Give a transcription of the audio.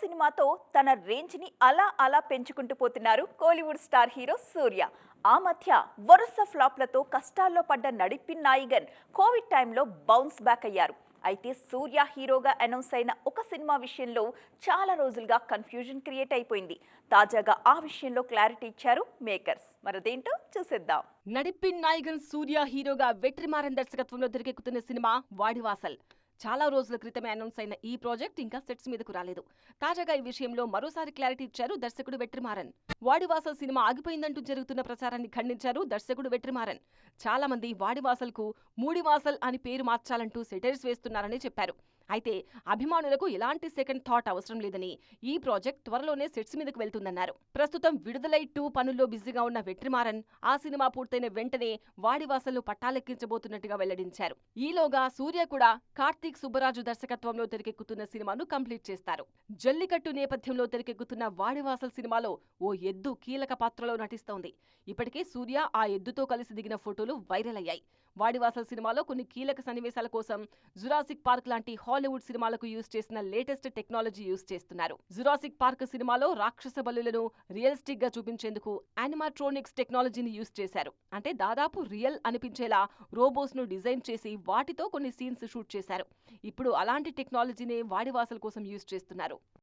సినిమాతో తన రేంజ్ని అలా అలా పెంచుకుంటూ పోతున్నారు కోలీవుడ్ స్టార్ హీరో సూర్య. ఆ మధ్య వరుస ఫ్లాప్లతో కష్టాల్లో పడ్డ నడిపి నాయిగన్ కోవిడ్ టైంలో బౌన్స్ బ్యాక్ అయ్యారు. అయితే సూర్య హీరోగా అనౌన్స్ అయిన ఒక సినిమా విషయంలో చాలా రోజులుగా కన్ఫ్యూజన్ క్రియేట్ అయిపోయింది. తాజాగా ఆ విషయంలో క్లారిటీ ఇచ్చారు మేకర్స్. మరదేంటో చూసేద్దాం. నడిపిన్ నాయగన్ సూర్య హీరోగా వెట్రిమారన్ దర్శకత్వంలో తెరకెక్కుతున్న సినిమా వాడివాసల్. చాలా రోజుల క్రితమే అనౌన్స్ అయిన ఈ ప్రాజెక్ట్ ఇంకా సెట్స్ మీదకు రాలేదు. తాజాగా ఈ విషయంలో మరోసారి క్లారిటీ ఇచ్చారు దర్శకుడు వెట్రిమారన్. వాడివాసల్ సినిమా ఆగిపోయిందంటూ జరుగుతున్న ప్రచారాన్ని ఖండించారు దర్శకుడు వెట్రిమారన్. చాలా మంది వాడివాసల్కు మూడివాసల్ అని పేరు మార్చాలంటూ సెటైర్స్ వేస్తున్నారని చెప్పారు. అయితే అభిమానులకు ఎలాంటి సెకండ్ థాట్ అవసరం లేదని ఈ ప్రాజెక్ట్ త్వరలోనే సెట్స్ మీదకు వెళ్తుందన్నారు. ప్రస్తుతం విడుదలై టూ పనుల్లో బిజీగా ఉన్న వెట్రిమారన్ ఆ సినిమా పూర్తయిన వెంటనే వాడివాసలు పట్టాలెక్కించబోతున్నట్టుగా వెల్లడించారు. ఈలోగా సూర్య కూడా కార్తీక్ సుబ్బరాజు దర్శకత్వంలో తెరకెక్కుతున్న సినిమాను కంప్లీట్ చేస్తారు. జల్లికట్టు నేపథ్యంలో తెరకెక్కుతున్న వాడివాసల్ సినిమాలో ఓ ఎద్దు కీలక పాత్రలో నటిస్తోంది. ఇప్పటికే సూర్య ఆ ఎద్దుతో కలిసి దిగిన ఫోటోలు వైరల్ అయ్యాయి. వాడివాసల్ సినిమాలో కొన్ని కీలక సన్నివేశాల కోసం జురాసిక్ పార్క్ లాంటి హాలీవుడ్ సినిమాలకు యూజ్ చేసిన లేటెస్ట్ టెక్నాలజీ యూజ్ చేస్తున్నారు. జురాసిక్ పార్క్ సినిమాలో రాక్షస బలులను రియలిస్టిక్గా చూపించేందుకు యానిమాట్రోనిక్స్ టెక్నాలజీని యూజ్ చేశారు. అంటే దాదాపు రియల్ అనిపించేలా రోబోస్ను డిజైన్ చేసి వాటితో కొన్ని సీన్స్ షూట్ చేశారు. ఇప్పుడు అలాంటి టెక్నాలజీనే వాడివాసల కోసం యూజ్ చేస్తున్నారు.